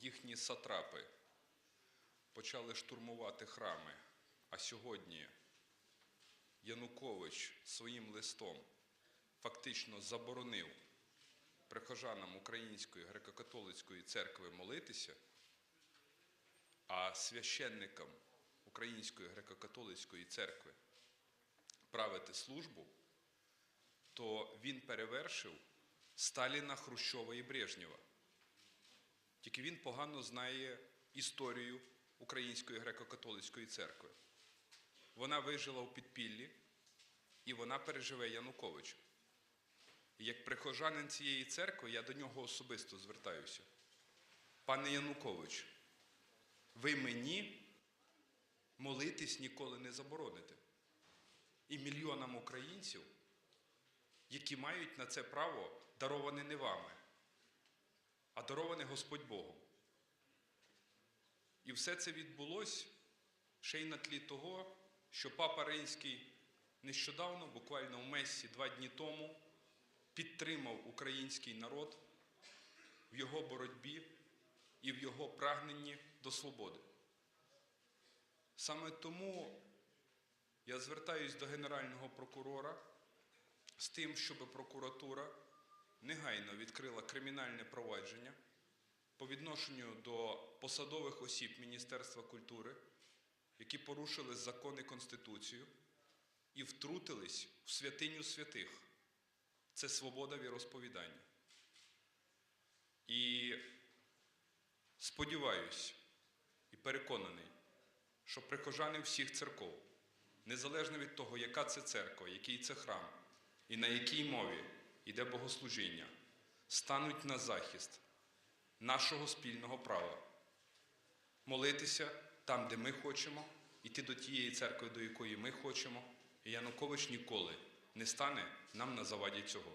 їхні сатрапи почали штурмувати храми, а сьогодні Янукович своїм листом фактично заборонив прихожанам Української греко-католицької церкви молитися, а священникам Української греко-католицької церкви правити службу, то він перевершив Сталіна, Хрущова і Брежнєва. Тільки він погано знає історію Української греко-католицької церкви. Вона вижила у підпіллі, і вона переживе Януковича. І як прихожанин цієї церкви, я до нього особисто звертаюся. Пане Янукович, ви мені молитись ніколи не забороните. І мільйонам українців, які мають на це право, дароване не вами, а дароване Господь Богом. І все це відбулося ще й на тлі того, що Папа Римський нещодавно, буквально в Мессі два дні тому, підтримав український народ в його боротьбі і в його прагненні до свободи. Саме тому я звертаюсь до Генерального прокурора з тим, щоб прокуратура негайно відкрила кримінальне провадження по відношенню до посадових осіб Міністерства культури, які порушили закон і Конституцію і втрутились в святиню святих. Це свобода віросповідання. І сподіваюсь і переконаний, що прихожани всіх церков, незалежно від того, яка це церква, який це храм і на якій мові йде богослужіння, стануть на захист нашого спільного права молитися там, де ми хочемо, йти до тієї церкви, до якої ми хочемо. І Янукович ніколи не стане нам на заваді цього.